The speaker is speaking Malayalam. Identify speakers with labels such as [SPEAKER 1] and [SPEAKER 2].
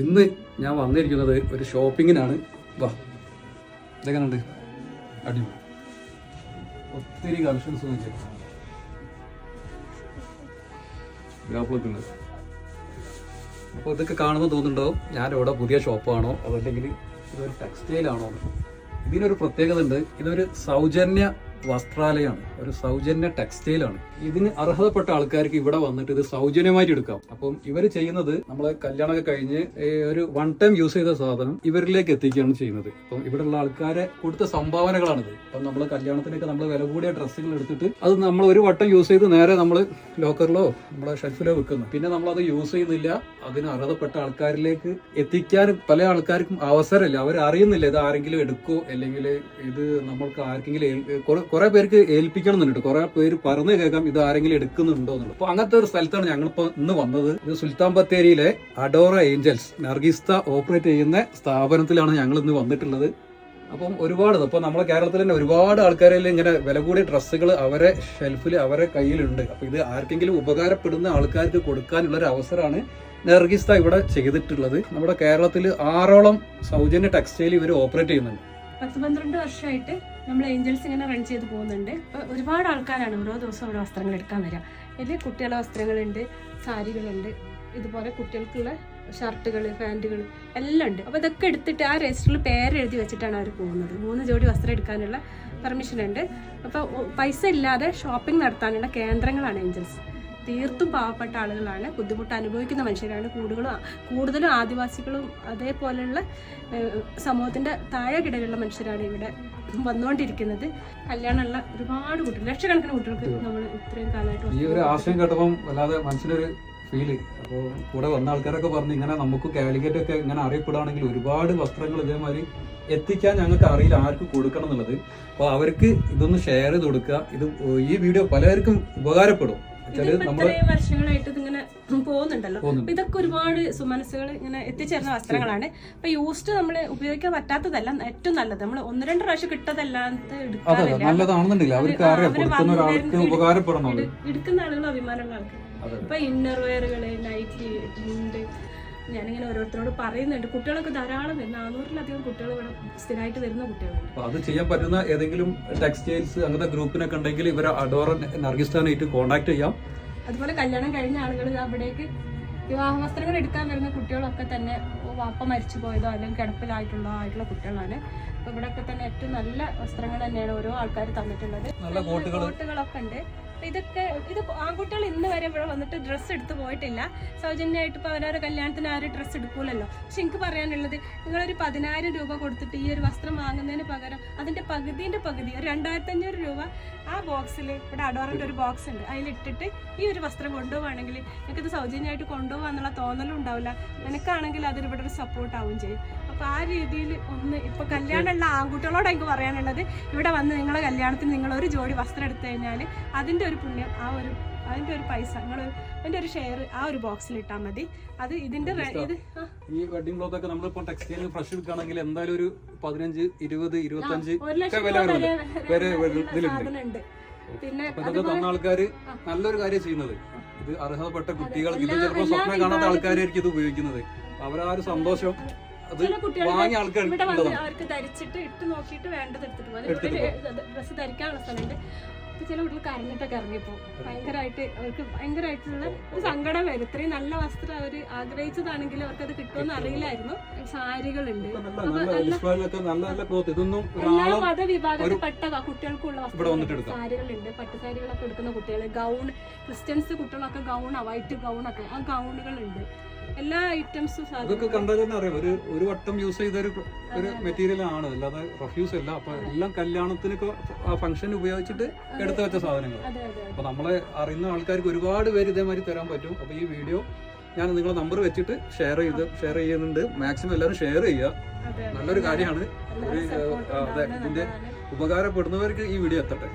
[SPEAKER 1] ഇന്ന് ഞാൻ വന്നിരിക്കുന്നത് ഒരു ഷോപ്പിങ്ങിനാണ്. വാ ഇതെങ്ങനെയുണ്ട് അടിപൊളി. ഒത്തിരി കളക്ഷൻസ് ഗ്രാഫൊക്കെ ഉണ്ട് അപ്പോൾ ഇതൊക്കെ കാണുമ്പോൾ തോന്നുന്നുണ്ടോ? ഞാൻ ഇവിടെ പുതിയ ഷോപ്പാണോ? അതല്ലെങ്കിൽ ഇതൊരു ടെക്സ്റ്റൈൽ ആണോ? ഇതിനൊരു പ്രത്യേകത ഉണ്ട് ഇതൊരു സൗജന്യ വസ്ത്രാലയമാണ് ഒരു സൗജന്യ ടെക്സ്റ്റൈലാണ് ഇതിന് അർഹതപ്പെട്ട ആൾക്കാർക്ക് ഇവിടെ വന്നിട്ട് ഇത് സൗജന്യമായിട്ട് എടുക്കാം. അപ്പം ഇവർ ചെയ്യുന്നത് നമ്മളെ കല്യാണമൊക്കെ കഴിഞ്ഞ് ഒരു വൺ ടൈം യൂസ് ചെയ്ത സാധനം ഇവരിലേക്ക് എത്തിക്കുകയാണ് ചെയ്യുന്നത്. അപ്പം ഇവിടെയുള്ള ആൾക്കാരെ കൊടുത്ത സംഭാവനകളാണിത്. അപ്പം നമ്മൾ കല്യാണത്തിനൊക്കെ നമ്മൾ വില കൂടിയ ഡ്രസ്സുകൾ എടുത്തിട്ട് അത് നമ്മൾ ഒരു വട്ടം യൂസ് ചെയ്ത് നേരെ നമ്മൾ ലോക്കറിലോ നമ്മളെ ഷെൽഫിലോ വെക്കുന്നു. പിന്നെ നമ്മൾ അത് യൂസ് ചെയ്യുന്നില്ല അതിന് അർഹതപ്പെട്ട ആൾക്കാരിലേക്ക് എത്തിക്കാൻ പല ആൾക്കാർക്കും അവസരമില്ല. അവർ അറിയുന്നില്ല ഇത് ആരെങ്കിലും എടുക്കോ അല്ലെങ്കിൽ ഇത് നമ്മൾക്ക് ആർക്കെങ്കിലും കുറെ- പേർക്ക് ഏൽപ്പിക്കണം എന്നുണ്ട് കുറെ പേര് പറഞ്ഞു കേൾക്കാം ഇത് ആരെങ്കിലും എടുക്കുന്നുണ്ടോ എന്നുള്ളത്. അപ്പൊ അങ്ങനത്തെ ഒരു സ്ഥലത്താണ് ഞങ്ങളിപ്പോ ഇന്ന് വന്നത്. ഇത് സുൽത്താൻ ബത്തേരിയിലെ അഡോറ ഏഞ്ചൽസ് നർഗിസ്ത ഓപ്പറേറ്റ് ചെയ്യുന്ന സ്ഥാപനത്തിലാണ് ഞങ്ങൾ ഇന്ന് വന്നിട്ടുള്ളത്. അപ്പം ഒരുപാട് ഇപ്പൊ നമ്മുടെ കേരളത്തിൽ തന്നെ ഒരുപാട് ആൾക്കാരിൽ ഇങ്ങനെ വില കൂടിയ ഡ്രസ്സുകൾ അവരെ ഷെൽഫിൽ അവരെ കയ്യിലുണ്ട്. അപ്പൊ ഇത് ആർക്കെങ്കിലും ഉപകാരപ്പെടുന്ന ആൾക്കാർക്ക് കൊടുക്കാനുള്ള ഒരു അവസരമാണ് നർഗിസ്ത ഇവിടെ ചെയ്തിട്ടുള്ളത്. നമ്മുടെ കേരളത്തിൽ ആറോളം സൗജന്യ ടെക്സ്റ്റൈൽ ഇവർ ഓപ്പറേറ്റ് ചെയ്യുന്നുണ്ട്.
[SPEAKER 2] പത്ത് പന്ത്രണ്ട് വർഷമായിട്ട് നമ്മൾ ഏഞ്ചൽസ് ഇങ്ങനെ റൺ ചെയ്ത് പോകുന്നുണ്ട്. ഇപ്പോൾ ഒരുപാട് ആൾക്കാരാണ് ഓരോ ദിവസവും ഇവിടെ വസ്ത്രങ്ങൾ എടുക്കാൻ വരിക. ഇതിൽ കുട്ടികളുടെ വസ്ത്രങ്ങളുണ്ട് സാരികളുണ്ട് ഇതുപോലെ കുട്ടികൾക്കുള്ള ഷർട്ടുകൾ പാന്റുകൾ എല്ലാം ഉണ്ട്. അപ്പോൾ ഇതൊക്കെ എടുത്തിട്ട് ആ രജിസ്റ്ററിൽ പേര് എഴുതി വെച്ചിട്ടാണ് അവർ പോകുന്നത്. മൂന്ന് ജോഡി വസ്ത്രം എടുക്കാനുള്ള പെർമിഷൻ ഉണ്ട്. അപ്പോൾ പൈസ ഇല്ലാതെ ഷോപ്പിംഗ് നടത്താനുള്ള കേന്ദ്രങ്ങളാണ് ഏഞ്ചൽസ് തീർത്തും പാവപ്പെട്ട ആളുകളാണ് ബുദ്ധിമുട്ട് അനുഭവിക്കുന്ന മനുഷ്യരാണ്. കൂടുതലും കൂടുതലും ആദിവാസികളും അതേപോലെയുള്ള സമൂഹത്തിന്റെ താഴെ മനുഷ്യരാണ് ഇവിടെ വന്നുകൊണ്ടിരിക്കുന്നത്. കല്യാണമുള്ള ഒരുപാട് കുട്ടികൾ ലക്ഷക്കണക്കിന് കുട്ടികൾക്ക് നമ്മൾ ഇത്രയും കാലമായിട്ട്
[SPEAKER 1] ഈ ഒരു ആശയം കേട്ടപ്പം വല്ലാതെ മനസ്സിലൊരു ഫീൽ അപ്പോൾ കൂടെ വന്ന ആൾക്കാരൊക്കെ പറഞ്ഞു ഇങ്ങനെ നമുക്ക് കാലിക്കറ്റ് ഒക്കെ ഇങ്ങനെ അറിയപ്പെടുകയാണെങ്കിൽ ഒരുപാട് വസ്ത്രങ്ങൾ ഇതേമാതിരി എത്തിക്കാൻ ഞങ്ങൾക്ക് അറിയില്ല ആർക്ക് കൊടുക്കണം എന്നുള്ളത്. അപ്പോൾ അവർക്ക് ഇതൊന്ന് ഷെയർ ചെയ്ത് കൊടുക്കുക. ഇത് ഈ വീഡിയോ പലർക്കും ഉപകാരപ്പെടും.
[SPEAKER 2] വർഷങ്ങളായിട്ട് ഇതിങ്ങനെ പോകുന്നുണ്ടല്ലോ. ഇതൊക്കെ ഒരുപാട് സുമനസ്സുകൾ ഇങ്ങനെ എത്തിച്ചേർന്ന വസ്ത്രങ്ങളാണ്. അപ്പൊ യൂസ്ഡ് നമ്മൾ ഉപയോഗിക്കാൻ പറ്റാത്തതല്ല ഏറ്റവും നല്ലത്. നമ്മൾ ഒന്ന് രണ്ട് പ്രാവശ്യം കിട്ടതല്ലാത്ത എടുക്കാറില്ല. എടുക്കുന്ന ആളുകൾ അഭിമാനമുള്ള ആൾക്കാർ ഇപ്പൊ ഇന്നർ വെയറുകൾ നൈറ്റി ഉണ്ട് ഞാനിങ്ങനെ ഓരോരുത്തരോട് പറയുന്നുണ്ട്. കുട്ടികളൊക്കെ ധാരാളം വരുന്ന. നാനൂറിലധികം കുട്ടികൾ ഇവിടെ സ്ഥിരമായിട്ട് വരുന്ന കുട്ടികളുണ്ട്.
[SPEAKER 1] അത് ചെയ്യാൻ പറ്റുന്ന ഏതെങ്കിലും ടെക്സ്റ്റൈൽസ് അങ്ങനത്തെ ഗ്രൂപ്പിനൊക്കെ ഉണ്ടെങ്കിൽ ഇവരെ അഡോറ നർഗിസ്ഥാനായിട്ട് കോൺടാക്ട് ചെയ്യാം.
[SPEAKER 2] അതുപോലെ കല്യാണം കഴിഞ്ഞ ആളുകൾ അവിടേക്ക് വിവാഹ വസ്ത്രങ്ങൾ എടുക്കാൻ വരുന്ന കുട്ടികളൊക്കെ തന്നെ വാപ്പ മരിച്ചു പോയതോ അല്ലെങ്കിൽ കിടപ്പിലായിട്ടുള്ളോ ആയിട്ടുള്ള കുട്ടികളാണ്. അപ്പൊ ഇവിടെയൊക്കെ തന്നെ ഏറ്റവും നല്ല വസ്ത്രങ്ങൾ തന്നെയാണ് ഓരോ ആൾക്കാർ തന്നിട്ടുള്ളത്. കോട്ടുകളൊക്കെ ഉണ്ട്. ഇതൊക്കെ ഇത് ആൺകുട്ടികൾ ഇന്ന് വരെ ഇവിടെ വന്നിട്ട് ഡ്രസ്സ് എടുത്ത് പോയിട്ടില്ല. സൗജന്യമായിട്ട് ഇപ്പോൾ അവരവരുടെ കല്യാണത്തിന് ആരും ഡ്രസ്സ് എടുക്കൂലല്ലോ. പക്ഷെ എനിക്ക് പറയാനുള്ളത് നിങ്ങളൊരു പതിനായിരം രൂപ കൊടുത്തിട്ട് ഈ ഒരു വസ്ത്രം വാങ്ങുന്നതിന് പകരം അതിന്റെ പകുതിന്റെ പകുതി ഒരു രണ്ടായിരത്തി അഞ്ഞൂറ് രൂപ ആ ബോക്സിൽ ഇവിടെ അഡോറിന്റെ ഒരു ബോക്സ് ഉണ്ട്. അതിലിട്ടിട്ട് ഈ ഒരു വസ്ത്രം കൊണ്ടുപോവാണെങ്കിൽ എനിക്കിത് സൗജന്യമായിട്ട് കൊണ്ടുപോകാന്നുള്ള തോന്നലും ഉണ്ടാവില്ല. നിനക്കാണെങ്കിൽ അതിന് ഇവിടെ ഒരു സപ്പോർട്ട് ആവുകയും ചെയ്യും. അപ്പൊ ആ രീതിയിൽ ഒന്ന് ഇപ്പൊ കല്യാണമുള്ള ആൺകുട്ടികളോട് എനിക്ക് പറയാനുള്ളത് ഇവിടെ വന്ന് നിങ്ങളെ കല്യാണത്തിന് നിങ്ങൾ ഒരു ജോഡി വസ്ത്രം എടുത്തു കഴിഞ്ഞാൽ അതിന്റെ ഒരു പുണ്യം ആ ഒരു അതിന്റെ ഒരു പൈസ നിങ്ങൾ അതിന്റെ ഒരു ഷെയർ ആ ഒരു ബോക്സിൽ ഇട്ടാൽ മതി. അത് ഇതിന്റെ ഇത്
[SPEAKER 1] ഈ വെഡിങ് ക്ലോത്ത് ഒക്കെ നമ്മളിപ്പോ ടെക്സ്റ്റൈൽ ഫ്രഷ് എടുക്കുകയാണെങ്കിൽ എന്തായാലും ഒരു പതിനഞ്ച് ഇരുപത്
[SPEAKER 2] രൂപ
[SPEAKER 1] വരുമല്ലോ.
[SPEAKER 2] വരെ
[SPEAKER 1] ഇതിലുണ്ട്.
[SPEAKER 2] പിന്നെ
[SPEAKER 1] തന്ന ആൾക്കാര് നല്ലൊരു കാര്യം ചെയ്യുന്നത്. ഇത് അർഹതപ്പെട്ട കുട്ടികൾ ഇത് ചിലപ്പോൾ സ്വപ്നം കാണാത്ത ആൾക്കാരായിരിക്കും ഇത് ഉപയോഗിക്കുന്നത്. അവരാ ഒരു സന്തോഷം.
[SPEAKER 2] ചില കുട്ടികൾ ഇവിടെ വന്ന് അവർക്ക് ധരിച്ചിട്ട് ഇട്ട് നോക്കിയിട്ട് വേണ്ടത് എടുത്തിട്ട് പോകും ഡ്രസ്സ് ധരിക്കാനുള്ള സ്ഥലമുണ്ട്. ചില കുട്ടികൾ കരഞ്ഞിട്ടൊക്കെ ഇറങ്ങിപ്പോ ഭയങ്കരമായിട്ട് അവർക്ക് ഭയങ്കരമായിട്ടുള്ള ഒരു സങ്കടം വരും. ഇത്രയും നല്ല വസ്ത്രം അവർ ആഗ്രഹിച്ചതാണെങ്കിൽ അവർക്ക് അത് കിട്ടുമെന്ന് അറിയില്ലായിരുന്നു. സാരികളുണ്ട്. എല്ലാ മതവിഭാഗത്തിൽപ്പെട്ട കുട്ടികൾക്കുള്ള
[SPEAKER 1] എടുക്കാം.
[SPEAKER 2] സാരികളുണ്ട്. പട്ടുസാരികളൊക്കെ എടുക്കുന്ന കുട്ടികൾ ഗൗൺ ക്രിസ്ത്യൻസ് കുട്ടികളൊക്കെ ഗൗൺ വൈറ്റ് ഗൗൺ ഒക്കെ ആ ഗൗണുകളുണ്ട്. എല്ലാ ഐറ്റംസും
[SPEAKER 1] ഇതൊക്കെ കണ്ടാൽ തന്നെ അറിയാം. ഒരു ഒരു വട്ടം യൂസ് ചെയ്ത ഒരു ഒരു മെറ്റീരിയൽ ആണ്. അല്ലാതെ റഫ്യൂസ് അല്ല. അപ്പൊ എല്ലാം കല്യാണത്തിനൊക്കെ ആ ഫംഗ്ഷൻ ഉപയോഗിച്ചിട്ട് എടുത്തു വെച്ച സാധനങ്ങൾ. അപ്പൊ നമ്മളെ അറിയുന്ന ആൾക്കാർക്ക് ഒരുപാട് പേര് ഇതേമാതിരി തരാൻ പറ്റും. അപ്പൊ ഈ വീഡിയോ ഞാൻ നിങ്ങളെ നമ്പർ വെച്ചിട്ട് ഷെയർ ചെയ്ത് ഷെയർ ചെയ്യുന്നുണ്ട്. മാക്സിമം എല്ലാവരും ഷെയർ ചെയ്യുക. നല്ലൊരു കാര്യമാണ്. ഒരു, അതെ, ഇതിന്റെ. ഉപകാരപ്പെടുന്നവർക്ക് ഈ വീഡിയോ എത്തട്ടെ.